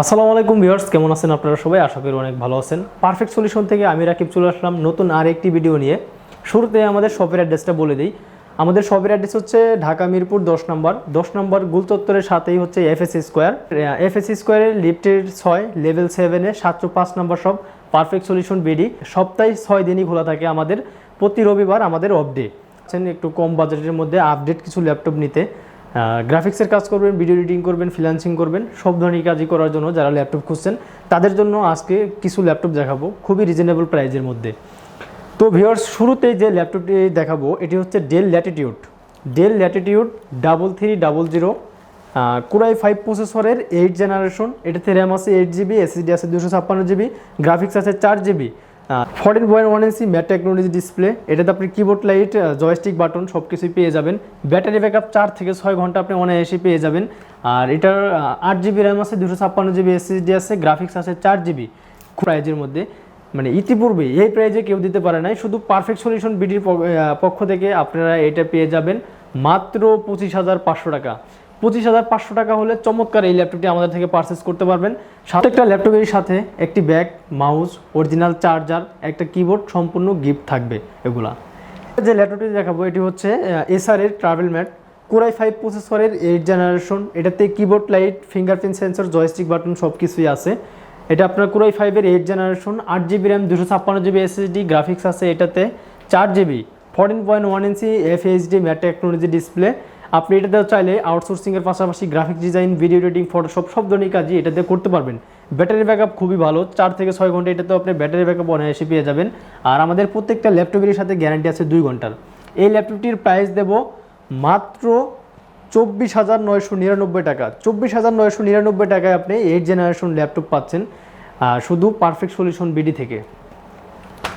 আসসালামু আলাইকুম ভিউয়ার্স, কেমন আছেন আপনারা সবাই? আশা করি অনেক ভালো আছেন। পারফেক্ট সলিউশন থেকে আমি রাকিব চলে আসলাম নতুন আর একটি ভিডিও নিয়ে। শুরুতে আমাদের শপের অ্যাড্রেসটা বলে দিই। আমাদের শপের অ্যাড্রেস হচ্ছে ঢাকা মিরপুর দশ নম্বর। দশ নম্বর গুলচত্বরের সাথেই হচ্ছে এফএসসি স্কোয়ার এফএসসি স্কোয়ারের লিফটের ছয় লেভেল সেভেনে সাতশো পাঁচ নম্বর সব পারফেক্ট সলিউশন বিডি সপ্তাহে ছয় দিনই খোলা থাকে আমাদের। প্রতি রবিবার আমাদের অফ ডে একটু কম বাজেটের মধ্যে আপডেট কিছু ল্যাপটপ নিতে। গ্রাফিক্সের কাজ করবেন ভিডিও এডিটিং করবেন ফ্রিল্যান্সিং করবেন, সব ধরনের কাজই করার জন্য যারা ল্যাপটপ খুঁজছেন, তাদের জন্য আজকে কিছু ল্যাপটপ দেখাবো, খুবই রিজনেবল প্রাইজের মধ্যে। তো ভিওর্স শুরুতে যে ল্যাপটপটি দেখাবো, এটি হচ্ছে Dell Latitude Dell Latitude double three double zero core i five প্রসেসরের এইট জেনারেশন এটাতে র্যাম আছে এইট জিবি এসএসডি আছে দুশো ছাপ্পান্ন জিবি গ্রাফিক্স আছে চার GB fourteen point one inch matte technology display এটাতে আপনি কিবোর্ড লাইট জয়স্টিক বাটন সব কিছুই পেয়ে যাবেন। ব্যাটারি ব্যাকআপ চার থেকে ছয় ঘণ্টা আপনি অনায়াসে পেয়ে যাবেন। আর এটার আট জিবি র্যাম আছে, দুশো ছাপ্পান্ন জিবি এসএসডি আছে গ্রাফিক্স আছে চার জিবি প্রাইজের মধ্যে। মানে ইতিপূর্বে এই প্রাইজে কেউ দিতে পারে নাই, শুধু পারফেক্ট সলিউশন বিডির পক্ষ থেকে আপনারা এটা পেয়ে যাবেন। মাত্র পঁচিশ হাজার পাঁচশো টাকা। পঁচিশ হাজার পাঁচশো টাকা হলে চমৎকার এই ল্যাপটপটি আমাদের থেকে পারচেস করতে পারবেন। প্রত্যেকটা ল্যাপটপের সাথে একটি ব্যাগ মাউস অরিজিনাল চার্জার একটা কিবোর্ড সম্পূর্ণ গিফট থাকবে এগুলা। যে ল্যাপটপটি দেখাবো, এটি হচ্ছে এসআর এর travel matte core i five প্রসেসরের এইট জেনারেশন এটাতে keyboard light fingerprint sensor joystick button সব কিছুই আছে। এটা আপনার কোরাই ফাইভের এইট জেনারেশন আট জিবি র্যাম দুশো ছাপ্পান্ন জিবি এসএসডি গ্রাফিক্স আছে এটাতে, চার GB fourteen point one inch F HD matte technology display আপনি এটাতে চাইলে আউটসোর্সিংয়ের পাশাপাশি graphic design video editing Photoshop সব ধরনের কাজই এটাতে করতে পারবেন। ব্যাটারি ব্যাকআপ খুবই ভালো, চার থেকে ছয় ঘণ্টা এটাতে আপনি ব্যাটারি ব্যাকআপ অনায়াসে পেয়ে যাবেন। আর আমাদের প্রত্যেকটা ল্যাপটপের সাথে গ্যারান্টি আছে দুই ঘণ্টার। এই ল্যাপটপটির প্রাইস দেব মাত্র চব্বিশ হাজার নয়শো নিরানব্বই টাকা। চব্বিশ হাজার নয়শো নিরানব্বই টাকায় আপনি এইট জেনারেশন ল্যাপটপ পাচ্ছেন শুধু পারফেক্ট সলিউশন বিডি থেকে।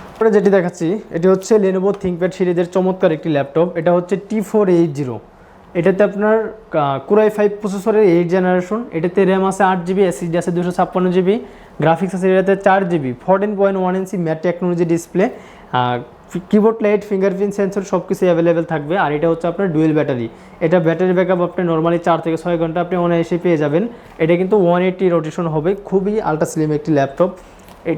তারপরে যেটি দেখাচ্ছি, এটি হচ্ছে লেনোভো থিঙ্কপ্যাড সিরিজের চমৎকার একটি ল্যাপটপ। এটা হচ্ছে টি ফোর এইট জিরো এটাতে আপনার কুরাই ফাইভ প্রসেসরের এইট জেনারেশন এটাতে র্যাম আছে আট জিবি এসএসডি আছে দুশো ছাপ্পান্ন জিবি গ্রাফিক্স আছে এটাতে চার GB fourteen point one inch matte technology display keyboard light fingerprint sensor সব কিছু অ্যাভেলেবেল থাকবে। আর এটা হচ্ছে আপনার ডুয়েল ব্যাটারি এটা ব্যাটারি ব্যাকআপ আপনি নর্মালি চার থেকে ছয় ঘণ্টা আপনি অনায়াসে পেয়ে যাবেন। এটা কিন্তু ওয়ান এইটটি রোটেশন হবে। খুবই আলট্রা স্লিম একটি laptop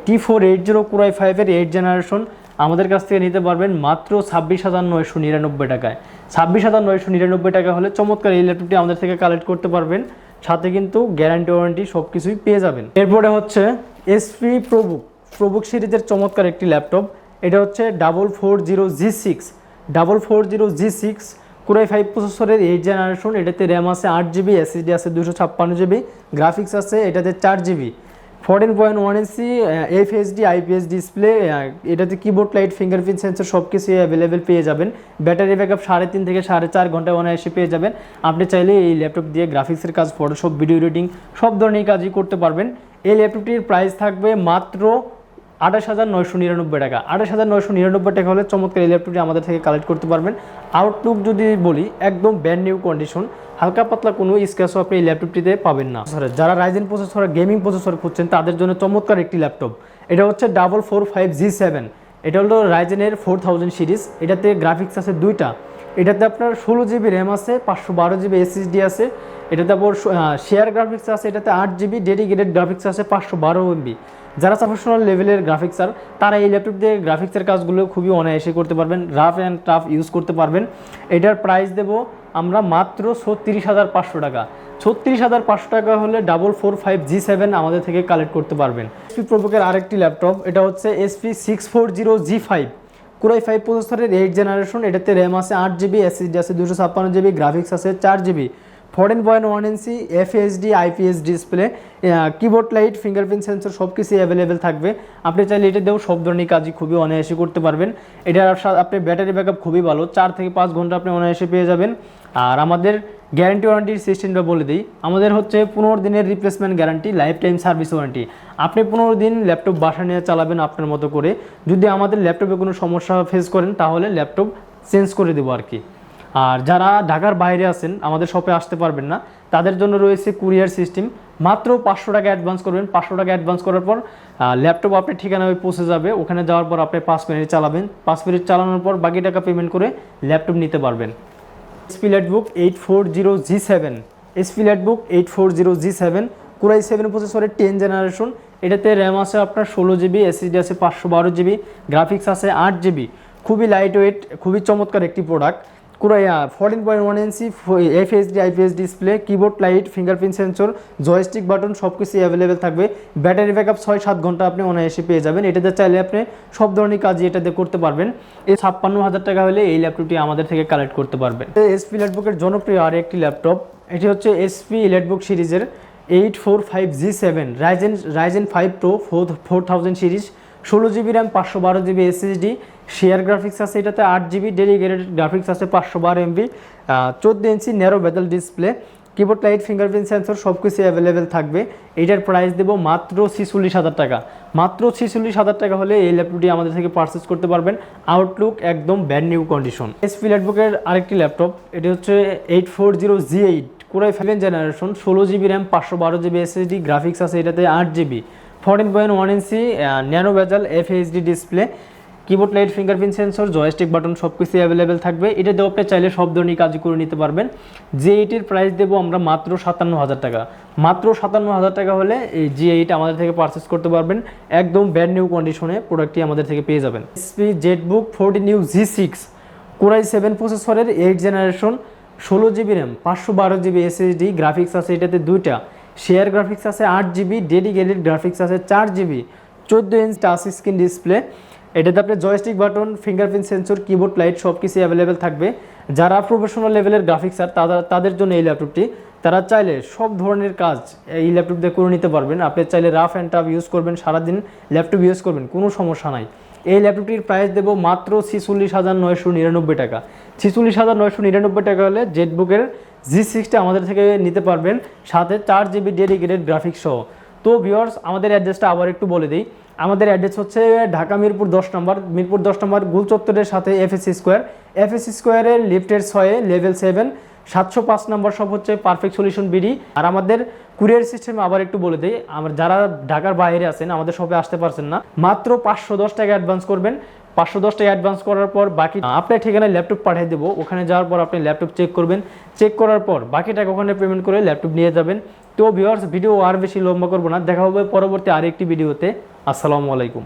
T four eight zero core i ফাইভের এইট জেনারেশন আমাদের কাছ থেকে নিতে পারবেন মাত্র ছাব্বিশ হাজার নয়শো নিরানব্বই টাকায়। ছাব্বিশ হাজার নয়শো নিরানব্বই টাকা হলে চমৎকার এই ল্যাপটপটি আমাদের থেকে কালেক্ট করতে পারবেন। সাথে কিন্তু গ্যারান্টি ওয়ারেন্টি সব কিছুই পেয়ে যাবেন। এরপরে হচ্ছে এসপি প্রবুক প্রবুক সিরিজের চমৎকার একটি ল্যাপটপ। এটা হচ্ছে double four zero G six. Double four zero G six core i five প্রসেসরের এইট জেনারেশন এটাতে র্যাম আছে আট জিবি এসএসডি আছে দুশো ছাপ্পান্ন জিবি গ্রাফিক্স আছে এটাতে চার GB fourteen point one inch F HD IPS display এটাতে কিবোর্ড লাইট ফিঙ্গারপ্রিন্ট সেন্সর সব কিছুই অ্যাভেলেবেল পেয়ে যাবেন। ব্যাটারি ব্যাক আপ সাড়ে তিন থেকে সাড়ে চার ঘন্টায় অনায়াসে পেয়ে যাবেন। আপনি চাইলে এই ল্যাপটপ দিয়ে গ্রাফিক্সের কাজ ফটোশপ ভিডিও এডিটিং সব ধরনের কাজই করতে পারবেন। এই ল্যাপটপটির প্রাইস থাকবে মাত্র আঠাশ হাজার নয়শো নিরানব্বই টাকা। আঠাশ হাজার নয়শো নিরানব্বই টাকা হলে চমৎকার এই ল্যাপটপটি আমাদের থেকে কালেক্ট করতে পারবেন। আউটলুক যদি বলি, একদম ব্যান্ড নিউ কন্ডিশন হালকা পাতলা কোনো স্ক্র্যাচও আপনি এই ল্যাপটপটিতে পাবেন না। যারা রাইজেন প্রসেসর গেমিং প্রসেসর খুঁজছেন, তাদের জন্য চমৎকার একটি ল্যাপটপ এটা হচ্ছে double four five G seven এটা হলো রাইজেনের ফোর থাউজেন্ড সিরিজ এটাতে গ্রাফিক্স আছে দুইটা। এটাতে আপনার ষোলো জিবি র্যাম আছে, পাঁচশো বারো জিবি এসএসডি আছে। এটাতে আবার শেয়ার গ্রাফিক্স আছে, এটাতে আট জিবি ডেডিকেটেড গ্রাফিক্স আছে, পাঁচশো বারো এমবি যারা প্রফেশনাল লেভেলের গ্রাফিক্স আর, তারা এই ল্যাপটপ দিয়ে গ্রাফিক্সের কাজগুলো খুবই অনায়াসে করতে পারবেন রাফ অ্যান্ড টাফ ইউজ করতে পারবেন। এটার প্রাইস দেব আমরা মাত্র ছত্রিশ হাজার পাঁচশো টাকা। ছত্রিশ হাজার পাঁচশো টাকা হলে double four five G seven আমাদের থেকে কালেক্ট করতে পারবেন। এসপি প্রোবুকের আরেকটি ল্যাপটপ এটা হচ্ছে S P six four zero G five core i five প্রসেসরের এইট জেনারেশন এটাতে র্যাম আছে আট জিবি এসএসডি আছে দুশো ছাপ্পান্ন জিবি গ্রাফিক্স আছে চার GB fourteen point one inch F S D IPS display keyboard light fingerprint sensor সব কিছুই অ্যাভেলেবেল থাকবে। আপনি চাইলে এটা দিয়েও সব ধরনের কাজই খুবই অনায়াসে করতে পারবেন। এটার আপনি ব্যাটারি ব্যাকআপ খুবই ভালো। চার থেকে পাঁচ ঘণ্টা আপনি অনায়াসে পেয়ে যাবেন। আর আমাদের গ্যারান্টি ওয়ারেন্টির সিস্টেমটা বলে দিই। আমাদের হচ্ছে পনেরো দিনের replacement guarantee life time service warranty আপনি পনেরো দিন ল্যাপটপ বাসা নিয়ে চালাবেন আপনার মতো করে। যদি আমাদের ল্যাপটপে কোনো সমস্যা ফেস করেন, তাহলে ল্যাপটপ চেঞ্জ করে দেবো আর কি। আর যারা ঢাকার বাইরে আছেন, আমাদের শপে আসতে পারবেন না, তাদের জন্য রয়েছে কুরিয়ার সিস্টেম মাত্র পাঁচশো টাকা অ্যাডভান্স করবেন। পাঁচশো টাকা অ্যাডভান্স করার পর ল্যাপটপ আপনার ঠিকানায় পৌঁছে যাবে। ওখানে যাওয়ার পর আপনি পাঁচ মিনিট চালাবেন। পাঁচ মিনিট চালানোর পর বাকি টাকা পেমেন্ট করে ল্যাপটপ নিতে পারবেন। S P EliteBook eight four zero G seven S P EliteBook eight four zero G seven core i seven প্রসেসরের টেন জেনারেশন এটাতে র্যাম আছে আপনার ষোলো জিবি এসএসডি আছে পাঁচশো বারো জিবি গ্রাফিক্স আছে আট জিবি খুবই লাইট ওয়েট খুবই চমৎকার একটি product core i fourteen point one inch F S D IPS display keyboard light fingerprint sensor joystick button সব কিছু অ্যাভেলেবেল থাকবে। ব্যাটারি ব্যাকআপ ছয় সাত ঘণ্টা আপনি অনায়াসে পেয়ে যাবেন। এটাতে চাইলে আপনি সব ধরনের কাজই এটাতে করতে পারবেন। এই ছাপ্পান্ন হাজার টাকা হলে এই ল্যাপটপটি আমাদের থেকে কালেক্ট করতে পারবেন। এসপি ল্যাপটপের জনপ্রিয় আর একটি ল্যাপটপ এটি হচ্ছে এসপি ল্যাপটপ সিরিজের eight four five G seven Ryzen Ryzen five pro four four thousand series ষোলো জিবি র্যাম পাঁচশো বারো জিবি এসএসডি শেয়ার গ্রাফিক্স আছে এটাতে আট জিবি ডেডিকেটেড গ্রাফিক্স আছে পাঁচশো বারো এমবি চোদ্দ inch narrow bezel display keyboard light fingerprint sensor সব কিছু অ্যাভেলেবেল থাকবে। এটার প্রাইস দেবো মাত্র ছিচল্লিশ হাজার টাকা। মাত্র ছিচল্লিশ হাজার টাকা হলে এই ল্যাপটপটি আমাদের থেকে পারচেস করতে পারবেন। আউটলুক একদম ব্যান্ড নিউ কন্ডিশন এসপি ল্যাপটপের আরেকটি ল্যাপটপ এটি হচ্ছে eight four zero G eight core i seven generation ষোলো জিবি র্যাম পাঁচশো বারো জিবি এসএসডি গ্রাফিক্স আছে এটাতে আট GB fourteen point one inch nano bezel F HD display keyboard light fingerprint sensor joystick button সব কিছুই অ্যাভেলেবেল থাকবে। এটা দিয়ে আপনি চাইলে সব ধরনের কাজ করে নিতে পারবেন। যে এইটির প্রাইস দেবো আমরা মাত্র সাতান্ন হাজার টাকা। মাত্র সাতান্ন হাজার টাকা হলে এই জি এইট আমাদের থেকে পারচেস করতে পারবেন। একদম ব্যান্ড নিউ কন্ডিশনে প্রোডাক্টটি আমাদের থেকে পেয়ে যাবেন। S P ZBook forty new G six core i seven প্রসেসরের এইট জেনারেশন ষোলো জিবি র্যাম পাঁচশো বারো জিবি এসএসডি গ্রাফিক্স আছে এটাতে দুইটা। শেয়ার গ্রাফিক্স আছে আট জিবি ডেডিকেটেড গ্রাফিক্স আছে চার জিবি চোদ্দ ইঞ্চ টাচ স্ক্রিন ডিসপ্লে এটাতে আপনার joystick button fingerprint sensor keyboard light সব কিছু অ্যাভেলেবেল থাকবে। যারা প্রফেশনাল লেভেলের গ্রাফিক্স আর তারা, তাদের জন্য এই ল্যাপটপটি তারা চাইলে সব ধরনের কাজ এই ল্যাপটপ দিয়ে করে নিতে পারবেন। আপনি চাইলে রাফ অ্যান্ড টাফ ইউজ করবেন, সারাদিন ল্যাপটপ ইউজ করবেন, কোনো সমস্যা নাই। এই ল্যাপটপটির প্রাইস দেবো মাত্র ছিচল্লিশ হাজার নয়শো নিরানব্বই টাকা। ছিচল্লিশ হাজার নয়শো নিরানব্বই টাকা হলে জেটবুকের জি সিক্সটা আমাদের থেকে নিতে পারবেন। সাথে চার জিবি ডেডিকেটেড গ্রাফিক্স সহ। তো ভিওর্স আমাদের অ্যাড্রেসটা আবার একটু বলে দিই। আমাদের অ্যাড্রেস হচ্ছে ঢাকা মিরপুর দশ নম্বর, মিরপুর দশ নম্বর গুল চত্বরের সাথে এফএসসি স্কোয়ার এফএসসি স্কোয়ারের লিফটের ছয়ে লেভেল সেভেন সাতশো পাঁচ নম্বর সব হচ্ছে পারফেক্ট সলিউশন বিডি আর আমাদের কুরিয়ার সিস্টেম আবার একটু বলে দিই, আমার যারা ঢাকার বাইরে আছেন, আমাদের শপে আসতে পারছেন না, মাত্র পাঁচশো দশ টাকা অ্যাডভান্স করবেন। পাঁচশো দশ টাকা অ্যাডভান্স করার পর বাকি আপনার ঠিকানায় ল্যাপটপ পাঠিয়ে দেবো, ওখানে যাওয়ার পর আপনি ল্যাপটপ চেক করবেন। চেক করার পর বাকি টাকা ওখানে পেমেন্ট করে ল্যাপটপ নিয়ে যাবেন। তো ভিউয়ার্স ভিডিও আর বেশি লম্বা করব না। দেখা হবে পরবর্তী আরেকটি ভিডিওতে আসসালামু আলাইকুম।